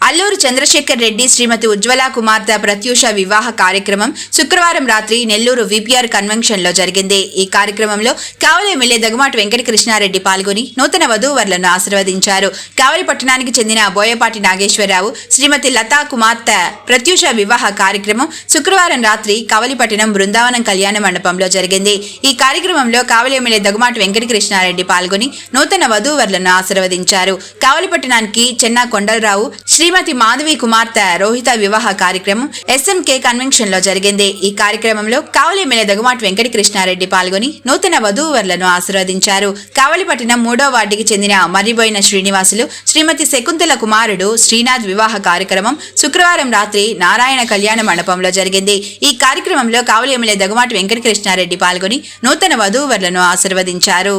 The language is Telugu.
అల్లూరు చంద్రశేఖర్ రెడ్డి శ్రీమతి ఉజ్వల కుమార్తె ప్రత్యూష వివాహ కార్యక్రమం శుక్రవారం రాత్రి నెల్లూరు విపిఆర్ కన్వెన్షన్లో జరిగింది. ఈ కార్యక్రమంలో కావలి ఎమ్మెల్యే దగుమాటి వెంకట కృష్ణారెడ్డి పాల్గొని నూతన వధూవరులను ఆశీర్వదించారు. కావలి పట్టణానికి చెందిన బోయపాటి నాగేశ్వరరావు శ్రీమతి లతా కుమార్తె ప్రత్యూష వివాహ కార్యక్రమం శుక్రవారం రాత్రి కావలిపట్టణం బృందావనం కళ్యాణ మండపంలో జరిగింది. ఈ కార్యక్రమంలో కావలి ఎమ్మెల్యే దగుమాటి వెంకట కృష్ణారెడ్డి పాల్గొని నూతన వధూవరులను ఆశీర్వదించారు. కావలిపట్టణానికి చెన్నా కొండలరావు శ్రీమతి మాధవి కుమార్తె రోహిత వివాహ కార్యక్రమం ఎస్ఎంకే కన్వెన్షన్లో జరిగింది. ఈ కార్యక్రమంలో కావలి ఎమ్మెల్యే దగుమాటి వెంకట కృష్ణారెడ్డి పాల్గొని నూతన వధూవరులను ఆశీర్వదించారు. కావలిపట్టణం మూడో వార్డుకి చెందిన మర్రిబోయిన శ్రీనివాసులు శ్రీమతి శకుంతల కుమారుడు శ్రీనాథ్ వివాహ కార్యక్రమం శుక్రవారం రాత్రి నారాయణ కళ్యాణ మండపంలో జరిగింది. ఈ కార్యక్రమంలో కావలి ఎమ్మెల్యే దగుమాటి వెంకట కృష్ణారెడ్డి పాల్గొని నూతన వధూవరులను ఆశీర్వదించారు.